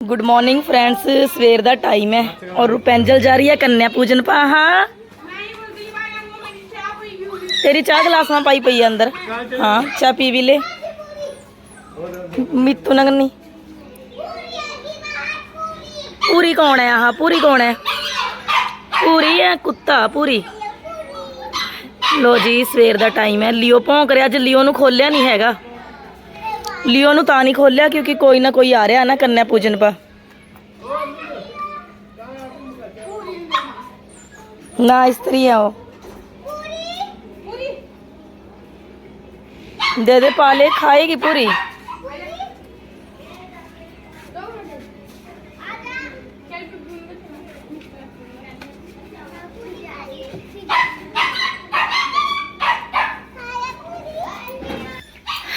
Good morning friends ਸਵੇਰ ਦਾ time ਹੈ ਔਰ ਰੁਪੈਂਜਲ ਜਾ ਰਹੀ ਹੈ ਕੰਨਿਆ ਪੂਜਨ ਪਾ ਹਾਂ। ਤੇਰੀ ਚਾਹ ਗਲਾਸਾਂ ਪਾਈ ਪਈ ਹੈ ਅੰਦਰ। ਹਾਂ, ਚਾਹ ਪੀ ਵੀ ਲੈ। ਮਿੱਤੂ ਨਗਨੀ। ਪੂਰੀ ਕੌਣ ਹੈ ਆਹ? ਪੂਰੀ ਕੌਣ ਹੈ? ਪੂਰੀ ਹੈ ਕੁੱਤਾ, ਪੂਰੀ। ਲੋ ਜੀ, ਸਵੇਰ ਦਾ ਟਾਈਮ ਹੈ। ਲਿਓ ਭੌਂਕ ਰਿਹਾ, ਅੱਜ ਲਿਓ ਨੂੰ ਖੋਲਿਆ ਨਹੀਂ ਹੈਗਾ। ਲਿਓ ਨੂੰ ਤਾਂ ਨਹੀਂ ਖੋਲਿਆ ਕਿਉਂਕਿ ਕੋਈ ਨਾ ਕੋਈ ਆ ਰਿਹਾ ਨਾ ਕੰਨਿਆ ਪੂਜਨ ਪਾ ਨਾ ਇਸਤਰੀ ਆ ਉਹ दे दे पाले खाएगी पूरी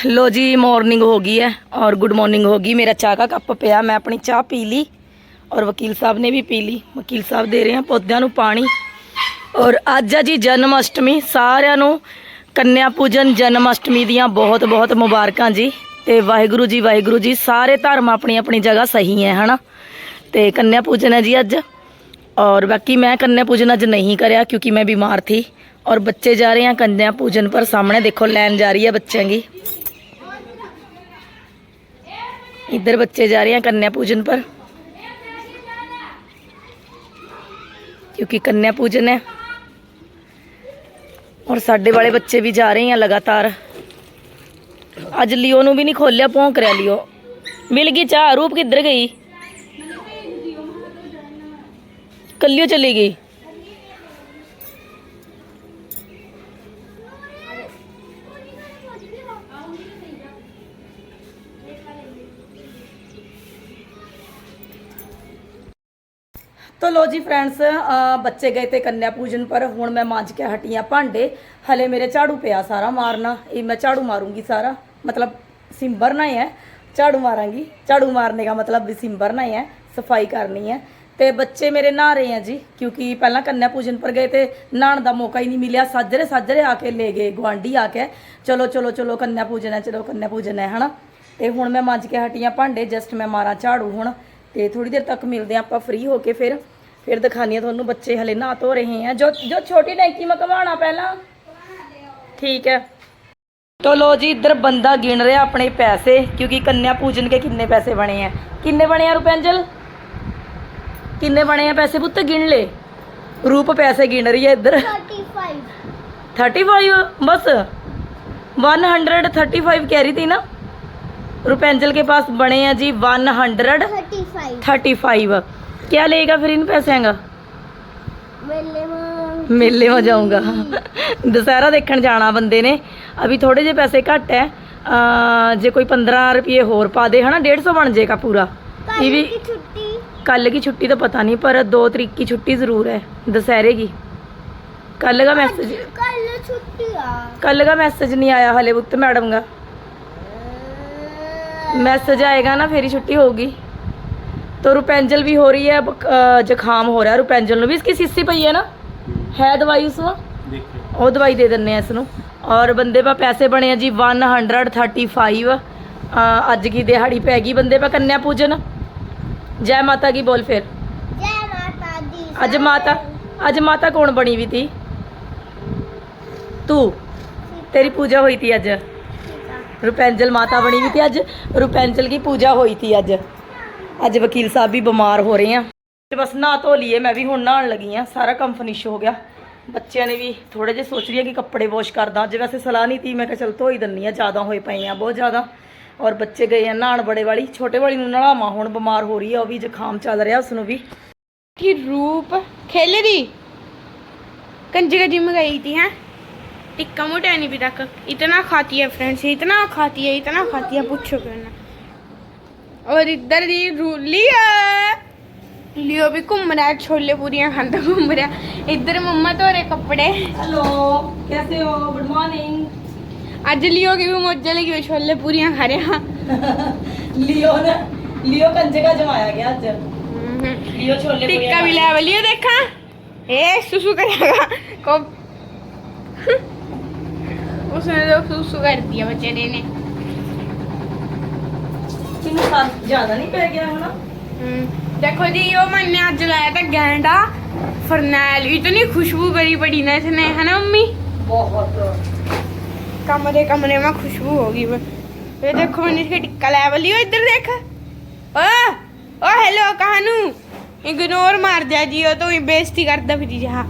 ਲੋ ਜੀ ਮਾਰਨਿੰਗ ਹੋ ਗਈ ਹੈ ਔਰ ਗੁੱਡ ਮਾਰਨਿੰਗ ਹੋ ਗਈ। ਮੇਰਾ ਚਾਹ ਦਾ ਕੱਪ ਪਿਆ, ਮੈਂ ਆਪਣੀ ਚਾਹ ਪੀ ਲਈ ਔਰ ਵਕੀਲ ਸਾਹਿਬ ਨੇ ਵੀ ਪੀ ਲਈ। ਵਕੀਲ ਸਾਹਿਬ ਦੇ ਰਹੇ ਆ ਪੌਦਿਆਂ ਨੂੰ ਪਾਣੀ। ਔਰ ਅੱਜ ਆ ਜੀ ਜਨਮ ਅਸ਼ਟਮੀ ਸਾਰਿਆਂ ਨੂੰ ਕੰਨਿਆ ਪੂਜਨ ਜਨਮ ਅਸ਼ਟਮੀ ਦੀਆਂ ਬਹੁਤ ਬਹੁਤ ਮੁਬਾਰਕਾਂ ਜੀ। ਤੇ ਵਾਹਿਗੁਰੂ ਜੀ ਵਾਹਿਗੁਰੂ ਜੀ, ਸਾਰੇ ਧਰਮ ਆਪਣੀ ਆਪਣੀ ਜਗ੍ਹਾ ਸਹੀ ਹੈ, ਹਨਾ? ਤੇ ਕੰਨਿਆ ਪੂਜਨ ਹੈ ਜੀ ਅੱਜ। ਔਰ ਬਾਕੀ ਮੈਂ ਕੰਨਿਆ ਪੂਜਨ ਅੱਜ ਨਹੀਂ ਕਰਿਆ ਕਿਉਂਕਿ ਮੈਂ ਬਿਮਾਰ ਥੀ। ਔਰ ਬੱਚੇ ਜਾ ਰਹੇ ਆ ਕੰਨਿਆ ਪੂਜਨ ਪਰ ਸਾਹਮਣੇ ਦੇਖੋ, ਲੈਣ ਜਾ ਰਹੀ ਹੈ ਬੱਚਿਆਂ ਦੀ। इधर बच्चे जा रहे हैं कन्या पूजन पर। क्योंकि कन्या पूजन है। और साडे वाले बच्चे भी जा रहे हैं लगातार। अज लियो नु भी नहीं खोलिया भौंक रहा लियो। मिल गई चाह, रूप किधर गई? कलियो चली गई। ਤੋ ਲੋ ਜੀ ਫਰੈਂਡਸ ਬੱਚੇ ਗਏ ਤੇ ਕੰਨਿਆ ਪੂਜਨ ਪਰ, ਹੁਣ ਮੈਂ ਮਾਂਜ ਕੇ ਹਟੀਆਂ ਭਾਂਡੇ। ਹਲੇ ਮੇਰੇ ਝਾੜੂ ਪਿਆ ਸਾਰਾ ਮਾਰਨਾ, ਇਹ ਮੈਂ ਝਾੜੂ ਮਾਰੂੰਗੀ ਸਾਰਾ। ਮਤਲਬ ਸਿੰਬਰਨਾ ਹੀ ਹੈ, ਝਾੜੂ ਮਾਰਾਂਗੀ। ਝਾੜੂ ਮਾਰਨੇ ਦਾ ਮਤਲਬ ਵੀ ਸਿੰਬਰਨਾ ਹੀ ਹੈ, ਸਫ਼ਾਈ ਕਰਨੀ ਹੈ। ਤੇ ਬੱਚੇ ਮੇਰੇ ਨਹਾ ਰਹੇ ਆ ਜੀ, ਕਿਉਂਕਿ ਪਹਿਲਾਂ ਕੰਨਿਆ ਪੂਜਨ ਪਰ ਗਏ ਤੇ ਨਹਾਣ ਦਾ ਮੌਕਾ ਹੀ ਨਹੀਂ ਮਿਲਿਆ। ਸਾਜਰੇ ਸਾਜਰੇ ਆ ਕੇ ਲੈ ਗਏ ਗਵਾਂਢੀ ਆ ਕੇ। ਚਲੋ ਚਲੋ ਚਲੋ, ਕੰਨਿਆ ਪੂਜਨ ਹੈ, ਚਲੋ, ਕੰਨਿਆ ਪੂਜਨ ਹੈ, ਹਨਾ? ਤੇ ਹੁਣ ਮੈਂ ਮਾਂਜ ਕੇ ਹਟੀਆਂ ਭਾਂਡੇ, ਜਸਟ ਮੈਂ ਮਾਰਾਂ ਝਾੜੂ ਹੁਣ। ਤੇ ਥੋੜੀ ਦੇਰ ਤੱਕ ਮਿਲਦੇ ਹਾਂ ਆਪਾਂ ਫ੍ਰੀ ਹੋ ਕੇ ਫਿਰ ਫਿਰ ਦਿਖਾਣੀ ਆ ਤੁਹਾਨੂੰ ਬੱਚੇ ਹਲੇ ਨਹਾ ਧੋ ਰਹੇ ਆ ਜੋ ਜੋ ਛੋਟੀ ਟੈਂਕੀ ਮੈਂ ਘਵਾਣਾ ਪਹਿਲਾਂ ਠੀਕ ਹੈ तो लो जी इधर बंदा गिन रहा अपने पैसे क्योंकि कन्या पूजन के किन्ने पैसे बने हैं किन्ने बने हैं रुपंजल किन्ने बने हैं पैसे पुत्त गिन ले रूप पैसे गिन रही है इधर थर्टी फाइव बस वन हंड्रेड थर्टी फाइव कह रही थी ना रुपंजल के पास बने हैं जी वन हंड्रेड थर्टी फाइव क्या लेगा फिर इन पैसे का? मेले में जाऊँगा। दशहरा देखने जाना बंदे ने। अभी थोड़े जे पैसे घट है। आ, जे कोई पंद्रह रुपये होर पा दे है ना? डेढ़ सौ बन जाएगा पूरा। ये कल की छुट्टी तो पता नहीं पर दो तरीक की छुट्टी ज़रूर है दशहरे की। कल का मैसेज कल का मैसेज नहीं आया हले बुत मैडम का। मैसेज आएगा ना फिर छुट्टी होगी। तो रुपेंजल ਵੀ ਹੋ ਰਹੀ ਹੈ अब ਹੋ ਰਿਹਾ रहा ਨੂੰ ਵੀ ਇਸकी ਸਿੱਸੀ ਪਈ ਹੈ ਨਾ ਹੈ ਦਵਾਈ ਉਸ ਨੂੰ ਉਹ ਦਵਾਈ ਦੇ ਦਿੰਨੇ ਆ ਇਸ ਨੂੰ ਔਰ ਬੰਦੇ ਪਾ ਪੈਸੇ ਬਣੇ ਆ ਜੀ 135 ਅੱਜ ਕੀ ਦਿਹਾੜੀ ਪੈ ਗਈ ਬੰਦੇ ਪਾ ਕੰਨਿਆ ਪੂਜਨ ਜੈ ਮਾਤਾ ਕੀ ਬੋਲ ਫਿਰ ਅੱਜ ਮਾਤਾ ਅੱਜ ਮਾਤਾ ਕੌਣ ਬਣੀ ਵੀ ਤੀ ਤੂੰ ਤੇਰੀ ਪੂਜਾ ਹੋਈ ਤੀ ਅੱਜ ਰੁਪੈਂਜਲ ਮਾਤਾ ਬਣੀ ਵੀ ਤੀ ਅੱਜ ਰੁਪੈਂਜਲ ਕੀ ਪੂਜਾ ਹੋਈ ਤੀ ਅੱਜ ਅੱਜ ਵਕੀਲ ਸਾਹਿਬ ਵੀ ਬਿਮਾਰ ਹੋ ਰਹੇ ਆ ਤੇ ਬਸ ਨਹਾ ਧੋ ਲਈਏ ਮੈਂ ਵੀ ਹੁਣ ਨਹਾਉਣ ਲੱਗੀ ਆ ਸਾਰਾ ਕੰਮ ਫਿਨਿਸ਼ ਹੋ ਗਿਆ ਬੱਚਿਆਂ ਨੇ ਵੀ ਥੋੜੇ ਜਿਹਾ ਸੋਚ ਰਹੀ ਆ ਕਿ ਕੱਪੜੇ ਵਾਸ਼ ਕਰਦਾ ਅੱਜ ਵੈਸੇ ਸਲਾਹ ਨਹੀਂ ਤੀ ਮੈਂ ਕਿਹਾ ਚਲ ਧੋ ਹੀ ਦਿੰਨੀ ਆ ਜ਼ਿਆਦਾ ਹੋਏ ਪਏ ਆ ਬਹੁਤ ਜ਼ਿਆਦਾ ਔਰ ਬੱਚੇ ਗਏ ਆ ਨਹਾਉਣ ਬੜੇ ਵਾਲੀ ਛੋਟੇ ਵਾਲੀ ਨੂੰ ਨਲਾਵਾਂ ਹੁਣ ਬਿਮਾਰ ਹੋ ਰਹੀ ਆ ਉਹ ਵੀ ਜ਼ੁਕਾਮ ਚੱਲ ਰਿਹਾ ਉਸ ਨੂੰ ਵੀ कि रूप खेल रही कंजे का जिम गई थी हैं टिक्का मोटा नहीं अभी तक इतना खाती है फ्रेंड्स इतना खाती है इतना खाती है पूछो क्यों ना और इधर ये रू लिया लियो भी घूम रहा है छोले पूरियाँ खाता घूम रहा है। इधर मम्मा धो रहे कपड़े। हेलो कैसे हो? गुड मॉर्निंग अज लियो की भी मौजा लगी हुई छोले पूरियाँ खा रहे हैं। लियो ने लियो कंजे का जमाया गया आज। लियो छोले टिक्का भी लाया लियो देखा? ए सुसु करेगा। को उसने तो सुसु कर दिया बेचारे ने। किन्नू साल ज्यादा नहीं पै गया है ना हम्म, देखो जी यो मैंने आज लाया था गेंडा फरनैल इतनी खुशबू करी पड़ी ना इसने है ना मम्मी ਬਹੁਤ कमरे कमरे में खुशबू होगी वो। ये देखो मैंने इसका टिक्का लाया बोली ओ इधर देख ओ ओ हेलो कहानू इग्नोर मार दिया जी वो तो ही बेइज्जती करता फिर जहाँ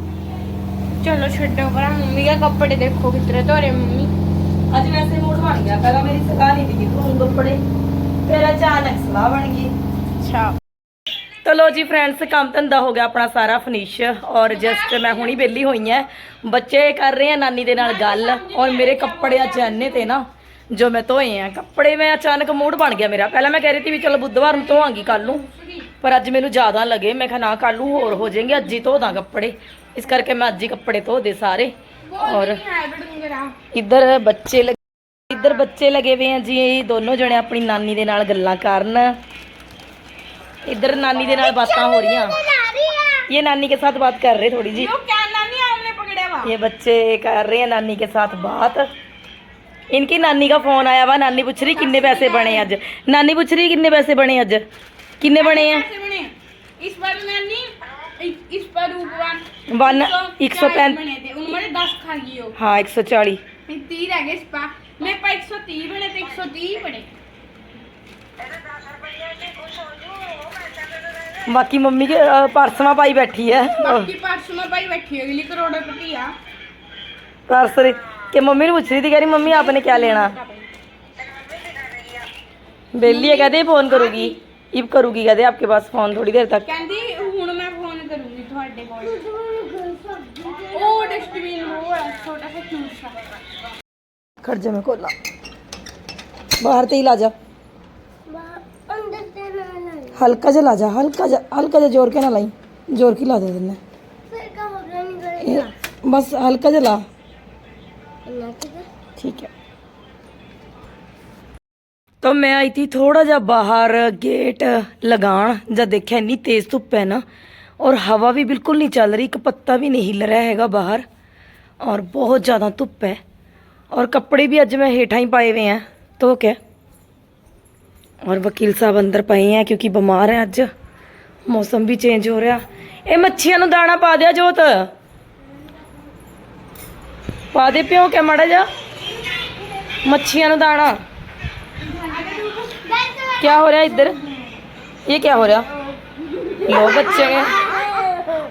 चलो छड्डो पर मम्मी के कपड़े देखो कितने धोरे मम्मी ਅੱਜ ਵੈਸੇ ਮੂਡ ਬਣ ਗਿਆ ਪਹਿਲਾਂ ਮੇਰੀ ਸਲਾਹ ਨਹੀਂ ਸੀ ਧੋਣ ਕੱਪੜੇ ਫਿਰ ਅਚਾਨਕ ਸਲਾਹ ਬਣ ਗਈ। ਅੱਛਾ। ਤਾਂ ਲੋ ਜੀ ਫਰੈਂਡਸ ਕੰਮ ਧੰਦਾ ਹੋ ਗਿਆ ਆਪਣਾ ਸਾਰਾ ਫਿਨਿਸ਼ ਔਰ ਜਸਟ ਮੈਂ ਹੁਣੀ ਵਿਹਲੀ ਹੋਈ ਐ ਬੱਚੇ ਕਰ ਰਹੇ ਆ ਨਾਨੀ ਦੇ ਨਾਲ ਗੱਲ। ਔਰ ਮੇਰੇ ਕੱਪੜੇ ਅਚਾਨੇ ਤੇ ਨਾ ਜੋ ਮੈਂ ਧੋਏ ਆ। ਕੱਪੜੇ ਮੈਂ ਅਚਾਨਕ ਮੂਡ ਬਣ ਗਿਆ ਮੇਰਾ। ਪਹਿਲਾਂ ਮੈਂ ਕਹਿ ਰਹੀ ਸੀ ਵੀ ਚਲੋ ਬੁੱਧਵਾਰ ਨੂੰ ਧੋਵਾਂਗੀ ਕੱਲ ਨੂੰ। ਪਰ ਅੱਜ ਮੈਨੂੰ ਜ਼ਿਆਦਾ ਲੱਗੇ। ਮੈਂ ਕਿਹਾ ਨਾ ਕੱਲ ਨੂੰ ਹੋਰ ਹੋ ਜਾਣਗੇ। ਅੱਜ ਹੀ ਧੋ ਦਾਂ ਕੱਪੜੇ। ਇਸ ਕਰਕੇ ਮੈਂ ਅੱਜ ਹੀ ਕੱਪੜੇ ਧੋ ਦੇ ਸਾਰੇ ਔਰ ਇੱਧਰ ਬੱਚੇ ਇੱਧਰ ਬੱਚੇ ਲਗੇ ਹੋਏ ਆ ਜੀ ਇਹ ਦੋਨੋਂ ਜਣੇ ਆਪਣੀ ਨਾਨੀ ਦੇ ਨਾਲ ਗੱਲਾਂ ਕਰਨ ਇੱਧਰ ਨਾਨੀ ਦੇ ਨਾਲ ਬਾਤਾਂ ਹੋ ਰਹੀਆਂ ये नानी के साथ बात कर रहे थोड़ी जी यो क्या नानी आपने पकड़ा हुआ ये बच्चे कर रहे हैं नानी के साथ बात इनकी नानी का फोन आया हुआ नानी पूछ रही किन्ने पैसे बने अज नानी पूछ रही किन्ने पैसे बने अज किन्ने बने हैं कैसे बने इस बार नानी इस- इस पर ऊपर वन एक सौ पैंत बने थे उनमें दस खा गई हो हाँ एक सौ चाली तीह रह गए ਮੇਰੇ ਪਾ 130 ਬਣੇ ਤੇ 130 ਬਣੇ। ਬਾਕੀ ਮੰਮੀ ਕੇ ਅ, ਪਾਈ ਬੈਠੀ ਐ। ਬਾਕੀ ਪਰਸੋਂ ਮੈਂ ਬੈਠੀ ਹੈ, ਅਗਲੀ ਕਰੋੜਾ ਪਤੀ ਪਰਸ ਰੇ- ਕਿ ਮੰਮੀ ਨੂੰ ਪੁੱਛ ਰਹੀ ਸੀ ਰਹੀ ਮੰਮੀ ਆਪਨੇ ਕਿਆ ਲੈਣਾ। ਬੇਲੀ ਹੈ ਕਹਦੇ ਫੋਨ ਕਰੂਗੀ। ਇਹ ਕਰੂਗੀ ਕਹਦੇ ਆਪਕੇ ਪਾਸ ਫੋਨ ਥੋੜੀ ਦੇਰ ਤੱਕ। ਕਹਿੰਦੀ ਹੁਣ ਮੈਂ ਫੋਨ ਕਰੂੰਗੀ ਤੁਹਾਡੇ ਕੋਲ। ਉਹ ਡਸਟਬਿਨ ਉਹ ਛੋਟਾ ਜਿਹਾ ਕਿਊਟ ਸਾ जा मैं खोला। बाहर ते ही ला जा हल्का जा ला जा हल्का जा हल्का जा ज़ोर के ना लाई। ज़ोर की ला दे देना बस हल्का जा ला। ठीक है। तो मैं आई थी थोड़ा जा बाहर गेट लगान जब देखा इन्नी तेज धुप है ना, और हवा भी बिल्कुल नहीं चल रही, एक पत्ता भी नहीं हिल रहा हैगा बाहर, और बहुत ज़्यादा धुप है। और कपड़े भी अज मैं हेठा ही पाए हुए हैं तो क्या और वकील साहब अंदर पए हैं क्योंकि बीमार हैं अज मौसम भी चेंज हो रहा ਇਹ ਮੱਛੀਆਂ ਨੂੰ ਦਾਣਾ ਪਾ ਦਿਆ ਜੋਤ ਪਾ ਦੇ ਪਿਓ ਕੇ ਮੜਾ ਜਾ ਮੱਛੀਆਂ ਨੂੰ ਦਾਣਾ क्या हो रहा है इधर ये क्या हो रहा लो बच्चे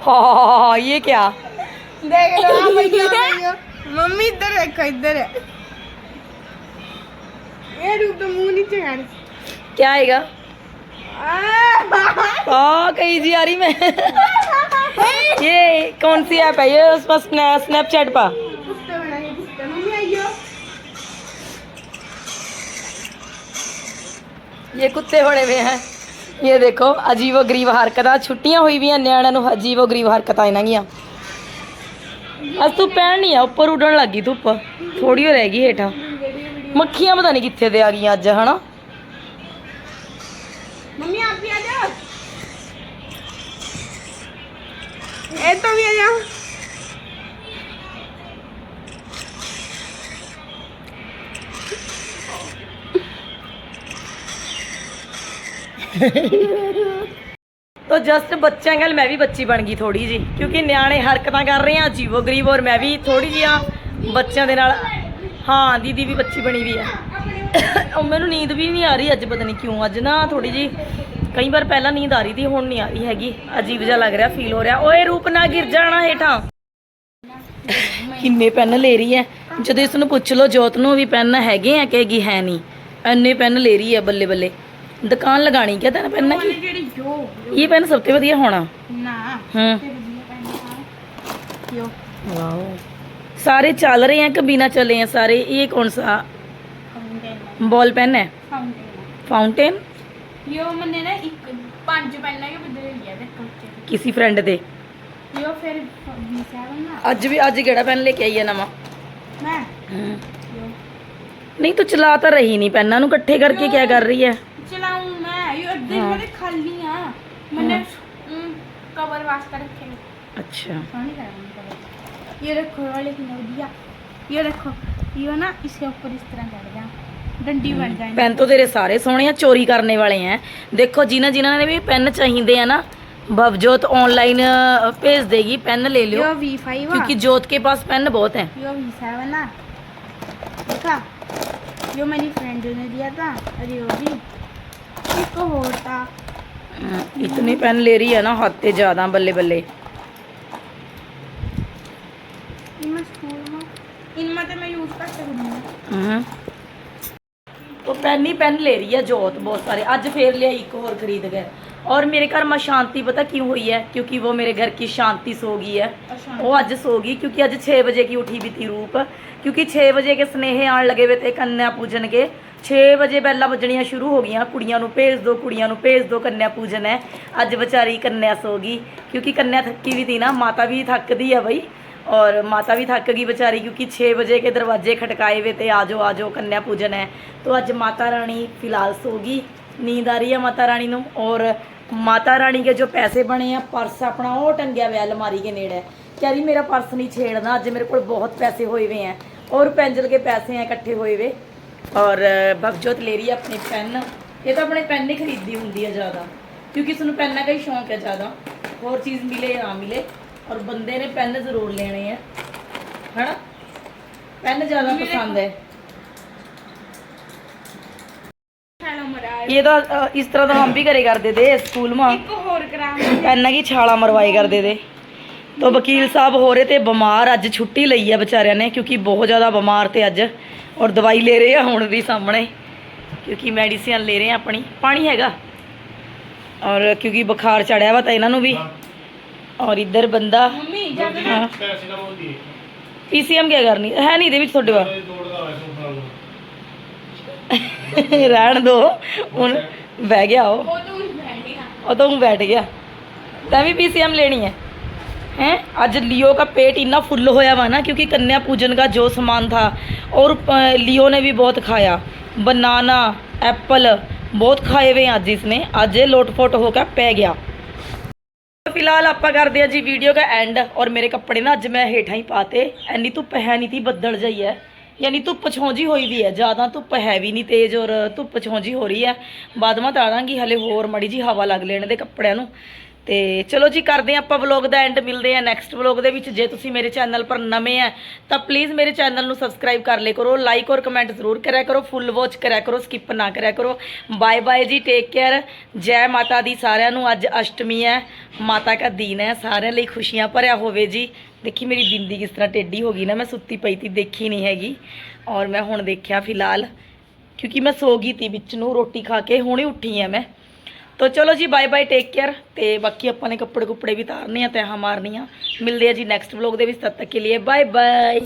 हाँ ये क्या ਦੇਖ ਲਓ ਭਈਆ ਮੰਮੀ ਇੱਧਰ ਦੇਖੋ ਇੱਧਰ ਇਹ ਰੂਪ ਦਾ ਮੂੰਹ ਨੀਚੇ ਕਰ क्या आएगा हाँ कहीं जी आ रही मैं ये कौन सी ऐप है ये उस पर स्नैपचैट पा ਕੁੱਤੇ ਬਣਾਏ ਕੁੱਤੇ ਮੰਮੀ ਆਈਓ ये कुत्ते बने हुए हैं ये देखो अजीबो गरीब हरकत छुट्टियां हुई भी हैं ਨਿਆਣਿਆਂ ਨੂੰ ਅਜੀਬੋ ਗਰੀਬ ਹਰਕਤਾਂ ਇਹਨਾਂ ਦੀਆਂ ਅੱਜ ਤੂੰ ਪੈਣ ਨਹੀਂ ਆ ਉੱਪਰ ਉੱਡਣ ਲੱਗੀ ਧੁੱਪ। ਥੋੜੀ ਹੋ ਰਹਿ ਗਈ ਹੇਠਾਂ। ਮੱਖੀਆਂ ਪਤਾ ਨਹੀਂ ਕਿੱਥੇ ਤੇ ਆ ਗਈਆਂ ਅੱਜ ਹਨਾ? ਮੰਮੀ ਆਪ ਵੀ ਆ ਜਾ ਇਹ ਤਾਂ ਵੀ ਆ ਜਾ Hehehehe ਤੋ ਜਸਟ ਬੱਚਿਆਂ ਗੱਲ ਮੈਂ ਵੀ ਬੱਚੀ ਬਣ ਗਈ ਥੋੜੀ ਜੀ ਕਿਉਂਕਿ ਨਿਆਣੇ ਹਰਕਤਾਂ ਕਰ ਰਹੇ ਆ ਅਜੀਬੋ ਗਰੀਬ, ਔਰ ਮੈਂ ਵੀ ਥੋੜੀ ਜਿਹਾ ਬੱਚਿਆਂ ਦੇ ਨਾਲ। ਹਾਂ, ਦੀਦੀ ਵੀ ਬੱਚੀ ਬਣੀ ਵੀ ਆ। ਉਹ ਮੈਨੂੰ ਨੀਂਦ ਵੀ ਨਹੀਂ ਆ ਰਹੀ ਅੱਜ, ਪਤਾ ਨਹੀਂ ਕਿਉਂ, ਅੱਜ ਨਾ ਥੋੜੀ ਜੀ ਕਈ ਵਾਰ ਪਹਿਲਾਂ ਨੀਂਦ ਆ ਰਹੀ ਸੀ, ਹੁਣ ਨਹੀਂ ਆ ਰਹੀ ਹੈਗੀ। ਅਜੀਬ ਜਿਹਾ ਲੱਗ ਰਿਹਾ ਫੀਲ ਹੋ ਰਿਹਾ। ਓਏ ਰੂਪ ਨਾ ਗਿਰ ਜਾਣਾ ਹੇਠਾਂ। ਕਿੰਨੇ ਪੈਨ ਲੈ ਰਹੀ ਹੈ। ਜਦੋਂ ਇਸ ਨੂੰ ਪੁੱਛ ਲਓ, ਜੋਤ ਨੂੰ ਵੀ ਪੈਨ ਹੈਗੇ ਆ ਕਹੇਗੀ ਹੈ ਨਹੀਂ। ਐਨੇ ਪੈਨ ਲੈ ਰਹੀ ਹੈ ਬੱਲੇ ਬੱਲੇ। ਦੁਕਾਨ ਲਗਾਣੀ ਕਿਆ ਤੈਨੂੰ ਪੈਨ ਕੀ जेडी जो ਇਹ ਪੈਨ ਸਭ ਤੋਂ ਵਧੀਆ ਹੋਣਾ ना ਹੂੰ यो ਵਾਓ ਸਾਰੇ ਚੱਲ ਰਹੇ हैं कि बिना चले हैं सारे ये कौन सा फाउंटेन बॉल पेन है फाउंटेन फाउंटेन यो मैंने ना एक पांच पेन के बदले लिया देखो किसी फ्रेंड दे यो फिर बी सेवन ना ਅੱਜ ਵੀ ਅੱਜ ਕਿਹੜਾ ਪੈਨ ਲੈ ਕੇ ਆਈ ਹੈ ਨਵਾਂ मैं ਹੂੰ। यो ਨਹੀਂ ਤੂੰ ਚਲਾ ਤਾਂ ਰਹੀ ਨਹੀਂ ਪੈਨਾਂ ਨੂੰ ਇਕੱਠੇ ਕਰਕੇ ਕੀ ਤੇ ਹਾਂ। ਮੇਰੇ ਖਾਲੀ ਆ ਮੈਨੇ ਕਵਰ ਵਾਸਤੇ ਰੱਖੇ ਨੇ अच्छा ਸੋਹਣੀ ਲੱਗਦੀ ਕਵਰ ਇਹ ਰੱਖੋ ਵਾਲੇ ਕਿ ਵਧੀਆ ਇਹ ਰੱਖੋ ਇਹ ਨਾ ਇਸਕੇ ਉੱਪਰ ਇਸ ਤਰ੍ਹਾਂ ਚੜ ਜਾ ਡੰਡੀ ਬਣ ਜਾਏਗੀ पेन तो तेरे सारे सोने हैं चोरी करने वाले हैं देखो जिन्हें जिन्हें ने भी पेन चाहिए है ना भवजोत ऑनलाइन भेज देगी पेन ले लियो ਇਹ V5 ਆ क्योंकि जोत के पास पेन बहुत हैं यो वीसा है ना देखा यो मेरी फ्रेंड ने दिया था और यो भी एक और था इतने पेन ले रही है ना हद ते ज्यादा बल्ले बल्ले इनमें स्कूल में इनमें तो मैं यूज कर सकती हूँ हम्म। तो पेन ही पेन ले रही है जोत बहुत सारे आज फिर लिया एक और खरीद गए और मेरे घर में शांति पता क्यों हुई है क्योंकि वो मेरे घर की शांति सो गई है अच्छा ਉਹ ਅੱਜ ਸੋ ਗਈ ਕਿਉਂਕਿ ਅੱਜ 6 ਵਜੇ ਕੀ ਉਠੀ ਵੀ ਤੀ ਰੂਪ ਕਿਉਂਕਿ 6 ਵਜੇ ਕੇ ਸਨੇਹੇ ਆਣ ਲਗੇ ਵੇ ਤੇ ਕੰਨਿਆ ਪੂਜਨ ਕੇ 6 ਵਜੇ ਬੈਲਾਂ ਵੱਜਣੀਆਂ ਸ਼ੁਰੂ ਹੋ ਗਈਆਂ। ਕੁੜੀਆਂ ਨੂੰ ਭੇਜ ਦਿਓ ਕੁੜੀਆਂ ਨੂੰ ਭੇਜ ਦਿਓ ਕੰਨਿਆ ਪੂਜਨ ਹੈ। ਅੱਜ ਵਿਚਾਰੀ ਕੰਨਿਆ ਸੋ ਗਈ, ਕਿਉਂਕਿ ਕੰਨਿਆ ਥੱਕੀ ਵੀ ਸੀ ਨਾ, ਮਾਤਾ ਵੀ ਥੱਕਦੀ ਆ ਬਈ। ਔਰ ਮਾਤਾ ਵੀ ਥੱਕ ਗਈ ਵਿਚਾਰੀ, ਕਿਉਂਕਿ 6 ਵਜੇ ਕੇ ਦਰਵਾਜ਼ੇ ਖਟਕਾਏ ਵੇ ਤੇ ਆਜੋ ਆਜੋ ਕੰਨਿਆ ਪੂਜਨ ਹੈ। ਤੋਂ ਅੱਜ ਮਾਤਾ ਰਾਣੀ ਫਿਲਹਾਲ ਸੋ ਗਈ, ਨੀਂਦ ਆ ਰਹੀ ਹੈ ਮਾਤਾ ਰਾਣੀ ਨੂੰ। ਔਰ ਮਾਤਾ ਰਾਣੀ ਕੇ ਜੋ ਪੈਸੇ ਬਣੇ ਆ, ਪਰਸ ਆਪਣਾ ਉਹ ਟੰਗਿਆ ਹੋਇਆ ਅਲਮਾਰੀ ਕੇ ਨੇੜੇ। ਕਹ ਰਹੀ, ਮੇਰਾ ਪਰਸ ਨਹੀਂ ਛੇੜਨਾ, ਅੱਜ ਮੇਰੇ ਕੋਲ ਬਹੁਤ ਪੈਸੇ ਹੋਏ ਵੇ ਆ। ਔਰ ਪੈਂਜਲ ਕੇ ਪੈਸੇ ਆ ਇਕੱਠੇ ਹੋਏ ਵੇ। ਔਰ ਬਖਜੋਤ ਲੈ ਰਹੀ ਹੈ ਆਪਣੇ ਪੈਨ ਇਹ ਤਾਂ ਆਪਣੇ ਪੈਨ ਹੀ ਖਰੀਦੀ ਹੁੰਦੀ ਹੈ ਜ਼ਿਆਦਾ ਕਿਉਂਕਿ ਸਾਨੂੰ ਨੂੰ ਪੈਨਾਂ ਦਾ ਹੀ ਸ਼ੌਂਕ ਹੈ ਜ਼ਿਆਦਾ। ਹੋਰ ਚੀਜ਼ ਮਿਲੇ ਨਾ ਮਿਲੇ ਔਰ ਬੰਦੇ ਨੇ ਪੈਨ ਜ਼ਰੂਰ ਲੈਣੇ ਆ। ਹਨਾ? ਪੈਨ ਜ਼ਿਆਦਾ ਪਸੰਦ ਹੈ। ਇਹ ਤਾਂ ਇਸ ਤਰ੍ਹਾਂ ਦਾ ਹਮ ਵੀ ਘਰੇ ਕਰਦੇ ਦੇ ਸਕੂਲ ਮਾ। ਇੱਕ ਹੋਰ ਕਰਾਂਗੇ ਪੈਨਾਂ ਕੀ ਛਾਲਾ ਮਰਵਾਈ ਕਰਦੇ ਤੇ ਤਾਂ ਵਕੀਲ ਸਾਹਿਬ ਹੋ ਰਹੇ ਤੇ ਬਿਮਾਰ ਅੱਜ ਛੁੱਟੀ ਲਈ ਆ ਵਿਚਾਰਿਆਂ ਨੇ ਕਿਉਂਕਿ ਬਹੁਤ ਜ਼ਿਆਦਾ ਬਿਮਾਰ ਤੇ ਅੱਜ। ਔਰ ਦਵਾਈ ਲੈ ਰਹੇ ਆ ਹੁਣ ਵੀ ਸਾਹਮਣੇ ਕਿਉਂਕਿ ਮੈਡੀਸਿਨ ਲੈ ਰਹੇ ਆ ਆਪਣੀ। ਪਾਣੀ ਹੈਗਾ? ਔਰ ਕਿਉਂਕਿ ਬੁਖਾਰ ਚੜਿਆ ਵਾ ਤਾਂ ਇਹਨਾਂ ਨੂੰ ਵੀ। ਔਰ ਇੱਧਰ ਬੰਦਾ ਮੰਮੀ ਜਾਨਾ ਪੀਸੀਐਮ ਕੀ ਕਰਨੀ? ਹੈ ਨਹੀਂ ਦੇ ਵਿੱਚ ਤੁਹਾਡੇ ਵਾ ਰਹਿਣ ਦੋ। ਹੁਣ ਬਹਿ ਗਿਆ ਉਹ। ਉਹ ਤਾਂ ਹੁਣ ਬੈਠ ਗਿਆ। ਤਾਂ ਵੀ ਪੀਸੀਐਮ ਲੈਣੀ ਹੈ। हैं आज लियो का पेट इतना फुल होया हुआ ना क्योंकि कन्या पूजन का जो सामान था और अ, लियो ने भी बहुत खाया बनाना एप्पल बहुत खाए हुए हैं आज इसने आज ये लोट फोट होकर पै गया ਫਿਲਹਾਲ ਆਪਾਂ ਕਰਦੇ ਆ ਜੀ ਵੀਡੀਓ ਦਾ ਐਂਡ ਔਰ ਮੇਰੇ ਕੱਪੜੇ ਨਾ ਅੱਜ ਮੈਂ ਹੇਠਾਂ ਹੀ ਪਾਤੇ ਐਨੀ ਧੁੱਪ ਹੈ ਨਹੀਂ ਤੀ ਬੱਦਲ ਜਈ ਹੈ ਯਾਨੀ ਧੁੱਪ ਛੌਂਜੀ ਹੋਈ ਵੀ ਹੈ ਜ਼ਿਆਦਾ ਧੁੱਪ ਹੈ ਵੀ ਨਹੀਂ ਤੇਜ਼ ਔਰ ਧੁੱਪ ਛੌਂਜੀ ਹੋ ਰਹੀ ਹੈ ਬਾਅਦ ਮਾ ਤਾੜਾਂਗੀ ਹਲੇ ਹੋਰ ਮੜੀ ਜੀ ਹਵਾ ਲੱਗ ਲੈਣ ਦੇ ਕੱਪੜਿਆਂ ਨੂੰ ਤੇ ਚਲੋ ਜੀ, ਕਰਦੇ ਆ ਆਪਾਂ ਵਲੌਗ ਦਾ ਐਂਡ ਮਿਲਦੇ ਆ ਨੈਕਸਟ ਵਲੌਗ ਦੇ ਵਿੱਚ। ਜੇ ਤੁਸੀਂ ਮੇਰੇ ਚੈਨਲ ਪਰ ਨਵੇਂ ਆ, ਤਾਂ ਪਲੀਜ਼ ਮੇਰੇ ਚੈਨਲ ਨੂੰ ਸਬਸਕ੍ਰਾਈਬ ਕਰ ਲਿਆ ਕਰੋ ਲਾਈਕ ਔਰ ਕਮੈਂਟ ਜ਼ਰੂਰ ਕਰਿਆ ਕਰੋ ਫੁੱਲ ਵਾਚ ਕਰਿਆ ਕਰੋ ਸਕਿਪ ਨਾ ਕਰਿਆ ਕਰੋ। ਬਾਏ ਬਾਏ ਜੀ ਟੇਕ ਕੇਅਰ ਜੈ ਮਾਤਾ ਦੀ ਸਾਰਿਆਂ ਨੂੰ ਅੱਜ ਅਸ਼ਟਮੀ ਹੈ, ਮਾਤਾ ਦਾ ਦਿਨ ਹੈ, ਸਾਰਿਆਂ ਲਈ ਖੁਸ਼ੀਆਂ ਭਰਿਆ ਹੋਵੇ ਜੀ। ਦੇਖੀ ਮੇਰੀ ਬਿੰਦੀ ਕਿਸ ਤਰ੍ਹਾਂ ਟੇਢੀ ਹੋ ਗਈ ਨਾ, ਮੈਂ ਸੁੱਤੀ ਪਈ ਤੀ, ਦੇਖੀ ਨਹੀਂ ਹੈਗੀ। ਔਰ ਮੈਂ ਹੁਣ ਦੇਖਿਆ ਫਿਲਹਾਲ, ਕਿਉਂਕਿ ਮੈਂ ਸੋ ਗਈ ਤੀ ਵਿੱਚ ਨੂੰ, ਰੋਟੀ ਖਾ ਕੇ ਹੁਣੇ ਉੱਠੀ ਆ ਮੈਂ। ਤੋ ਚਲੋ ਜੀ ਬਾਏ ਬਾਏ ਟੇਕ ਕੇਅਰ ਤੇ ਬਾਕੀ ਆਪਾਂ ਨੇ ਕੱਪੜੇ ਕੁੱਪੜੇ ਵੀ ਤਾਰਨੇ ਆ ਤੇ ਮਾਰਨੀ ਆ ਮਿਲਦੇ ਆ ਜੀ ਨੈਕਸਟ ਵਲੌਗ ਦੇ ਵਿੱਚ, ਤਦ ਤੱਕ ਕੇ ਲਈ ਬਾਏ ਬਾਏ